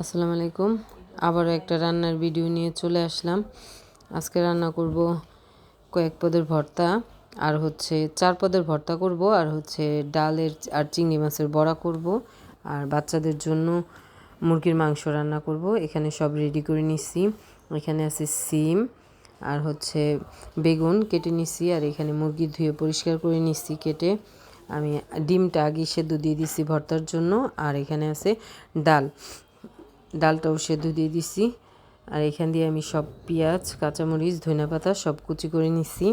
আসসালামু আলাইকুম। আবারও একটা রান্নার ভিডিও নিয়ে চলে আসলাম। আজকে রান্না করব কয়েক পদের ভর্তা, আর হচ্ছে চার পদের ভর্তা করব, আর হচ্ছে ডালের আর চিংড়ি মাছের বড়া করব, আর বাচ্চাদের জন্য মুরগির মাংস রান্না করব। এখানে সব রেডি করে নিচ্ছি এখানে আছে সিম, আর হচ্ছে বেগুন কেটে নিচ্ছি আর এখানে মুরগি ধুয়ে পরিষ্কার করে নিচ্ছি কেটে। আমি ডিমটা আগে সেদ্ধ দিয়ে দিচ্ছি ভর্তার জন্য, আর এখানে আছে ডাল। ডালটাও সেদ্ধ দিয়ে দিছি। আর এখান দিয়ে আমি সব পেঁয়াজ, কাঁচামরিচ ধনিয়া পাতা সব কুচি করে নিছি।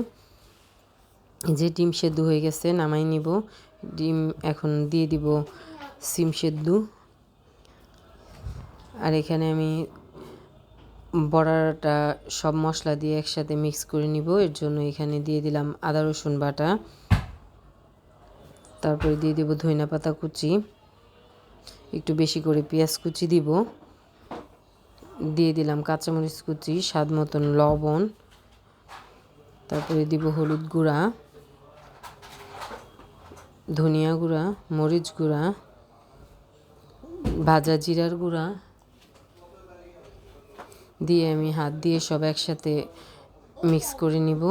যে ডিম সেদ্ধ হয়ে গেছে, নামাই নিব। ডিম এখন দিয়ে দিব সিম সেদ্ধ। আর এখানে আমি বড়াটা সব মশলা দিয়ে একসাথে মিক্স করে নিব। এর জন্য এখানে দিয়ে দিলাম আদা, রসুন বাটা। তারপরে দিয়ে দেব ধনিয়া পাতা কুচি। একটু বেশি করে পেঁয়াজ কুচি দিব। দিয়ে দিলাম কাঁচামরিচ কুচি, স্বাদ মতন লবণ, তারপরে দিব হলুদ গুঁড়া, ধনিয়া গুঁড়া, মরিচ গুঁড়া, ভাজা জিরার গুঁড়া দিয়ে আমি হাত দিয়ে সব একসাথে মিক্স করে নিব।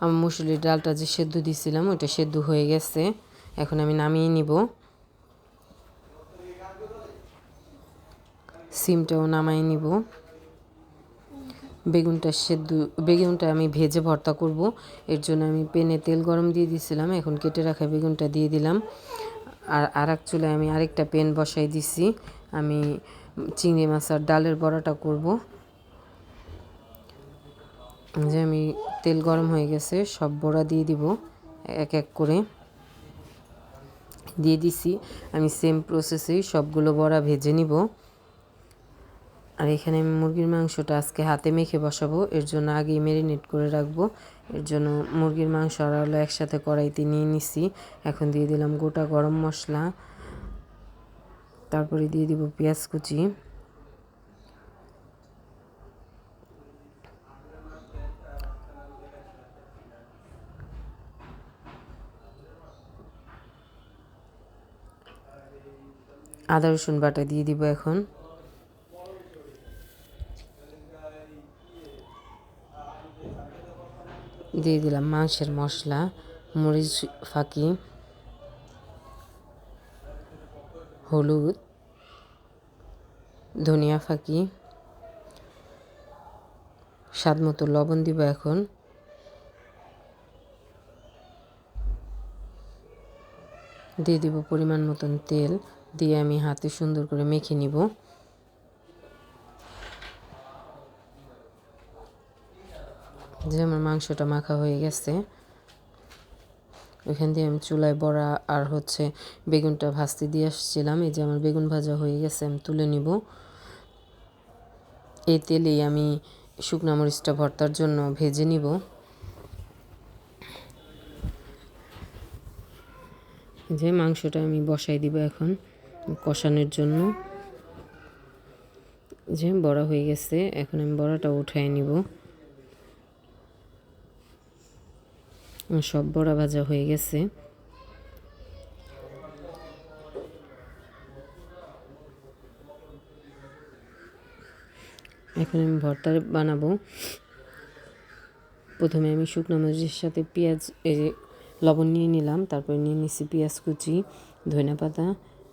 আমার মুসুরির ডালটা যে সেদ্ধ দিয়েছিলাম ওইটা সেদ্ধ হয়ে গেছে। এখন আমি নামিয়ে নিব। সিমটাও নামাই নিব। বেগুনটা সেদ্ধ, বেগুনটা আমি ভেজে ভর্তা করব। এর জন্য আমি পেনে তেল গরম দিয়ে দিয়েছিলাম এখন কেটে রাখা বেগুনটা দিয়ে দিলাম। আর আর এক চুলে আমি আরেকটা পেন বসাই দিছি। আমি চিংড়ি মাছ আর ডালের বড়াটা করব। যে আমি তেল গরম হয়ে গেছে, সব বড়া দিয়ে দিব এক এক করে। দিয়ে দিছি, আমি সেম প্রসেসেই সবগুলো বড়া ভেজে নিব। আর এখানে আমি মুরগির মাংসটা আজকে হাতে মেখে বসাবো। এর জন্য আগেই ম্যারিনেট করে রাখব। এর জন্য মুরগির মাংস আর হলো একসাথে কড়াইতে নিয়ে নিছি। এখন দিয়ে দিলাম গোটা গরম মশলা। তারপরে দিয়ে দিব পেঁয়াজ কুচি। আদা রসুন বাটা দিয়ে দিব এখন। দিয়ে দিলাম মাংসের মশলা, মরিচ ফাঁকি, হলুদ, ধনিয়া ফাঁকি, স্বাদ মতো লবণ দিব এখন। দিয়ে দিব পরিমাণ মতন তেল, দিয়ে আমি হাতে সুন্দর করে মেখে নিব। যে আমার মাংসটা মাখা হয়ে গেছে, ওইখান দিয়ে আমি চুলায় বড়া আর হচ্ছে বেগুনটা ভাজতে দিয়ে আসছিলাম। এই যে আমার বেগুন ভাজা হয়ে গেছে, আমি তুলে নিব। এই তেলেই আমি শুকনো মরিচটা ভর্তার জন্য ভেজে নিব। যে মাংসটা আমি বসাই দিব এখন কষানোর জন্য। যে বড়া হয়ে গেছে, এখন আমি বড়াটা উঠাই নিব। সব বড়া ভাজা হয়ে গেছে। এখন আমি ভর্তা বানাবো। প্রথমে আমি শুকনো মরিচের সাথে পেঁয়াজ, এই লবণ নিয়ে নিলাম, তারপরে নিয়ে নিচ্ছি পেঁয়াজ কুচি, ধনে পাতা,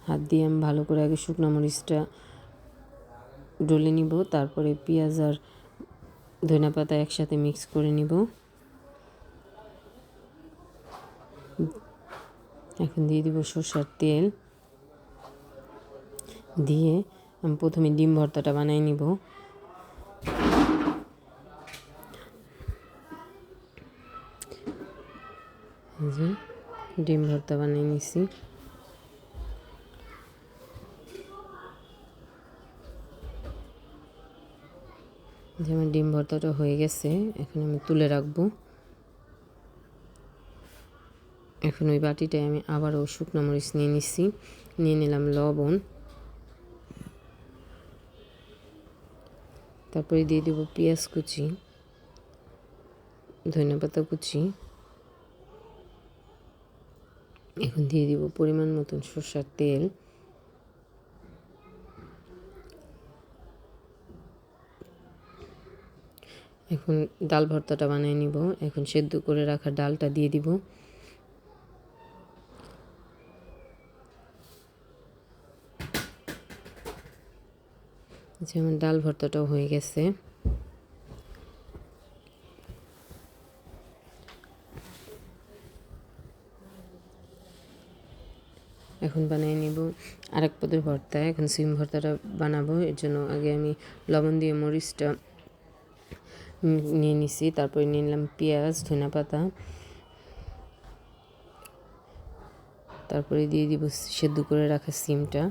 হাত দিয়ে আমি ভালো করে আগে শুকনো মরিচটা ডলে নিব, তারপরে পেঁয়াজ আর ধনে পাতা একসাথে মিক্স করে নিব। এখন দিয়ে দিব সর্ষার তেল। দিয়ে আমি প্রথমে ডিম ভর্তাটা বানাই নিব। ডিম ভর্তা বানিয়ে নিছি। যে আমার ডিম ভর্তাটা হয়ে গেছে, এখন আমি তুলে রাখব। এখন ওই বাটিটায় আমি আবারও শুকনো মরিচ নিয়ে নিচ্ছি নিয়ে নিলাম লবণ। তারপরে দিয়ে দেব পেঁয়াজ কুচি ধনে পাতা কুচি। এখন দিয়ে দিব পরিমাণ মতন সর্ষার তেল। এখন ডাল ভর্তাটা বানিয়ে নিব। এখন সেদ্ধ করে রাখা ডালটা দিয়ে দিব। যেমন ডাল ভর্তাটাও হয়ে গেছে। এখন বানিয়ে নিব আরেক পদের ভর্তা। এখন সিম ভর্তাটা বানাবো। এর জন্য আগে আমি লবণ দিয়ে মরিচটা নিয়ে নিছি। তারপরে নিয়ে নিলাম পেঁয়াজ, ধনে পাতা। তারপরে দিয়ে দিব সেদ্ধ করে রাখা সিমটা।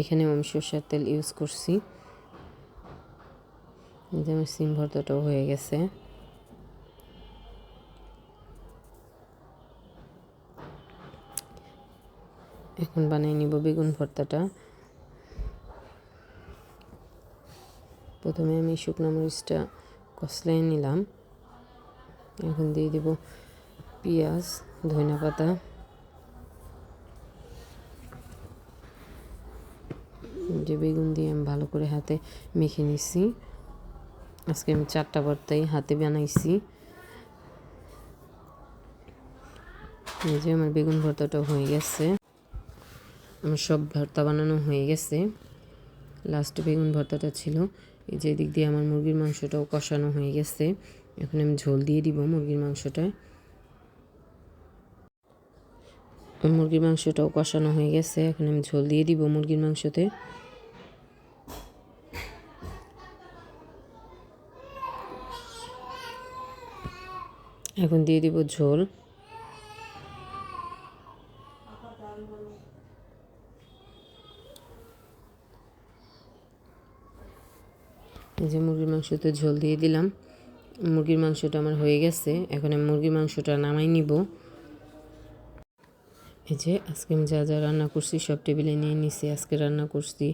এখানে আমি সর্ষের তেল ইউজ করছি। যে আমার সিম ভর্তাটাও হয়ে গেছে। এখন বানিয়ে নিব বেগুন ভর্তাটা। প্রথমে আমি শুকনো মরিচটা কষলাই নিলাম। এখন দিয়ে দিব পেঁয়াজ ধনিয়া পাতা যে বেগুন দিয়ে আমি ভালো করে হাতে মেখে নিছি। আজকে আমি চারটা ভর্তাই হাতে বানাইছি। এই যে আমার বেগুন ভর্তাটা হয়ে গেছে। আমার সব ভর্তা বানানো হয়ে গেছে। লাস্ট বেগুন ভর্তাটা ছিল। এই যে দিক দিয়ে আমার মুরগির মাংসটাও কষানো হয়ে গেছে। এখন আমি ঝোল দিয়ে দিব মুরগির মাংসটায়। মুরগির মাংসটাও কষানো হয়ে গেছে। এখন আমি ঝোল দিয়ে দিব মুরগির মাংসতে। এখন দিয়ে দিব ঝোল। এই যে মুরগির মাংসতে ঝোল দিয়ে দিলাম। মুরগির মাংসটা আমার হয়ে গেছে। এখন আমি মুরগির মাংসটা নামাই নিব। এই যে আজকে আমি যা যা রান্না করছি সব টেবিলে নিয়ে নিছি, আজকে রান্না করছি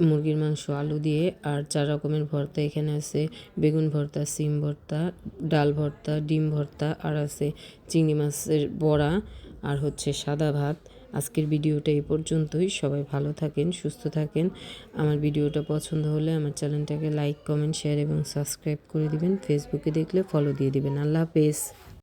মুরগির মাংস, আলু দিয়ে, আর চার রকমের ভর্তা এখানে আছে। বেগুন ভর্তা, সিম ভর্তা, ডাল ভর্তা, ডিম ভর্তা, আর আছে চিংড়ি মাছের বড়া, আর হচ্ছে সাদা ভাত। আজকের ভিডিওটা এই পর্যন্তই। সবাই ভালো থাকেন, সুস্থ থাকেন। আমার ভিডিওটা পছন্দ হলে আমার চ্যানেলটাকে লাইক, কমেন্ট, শেয়ার এবং সাবস্ক্রাইব করে দিবেন। ফেসবুকে দেখলে ফলো দিয়ে দিবেন। আল্লাহ হাফেজ।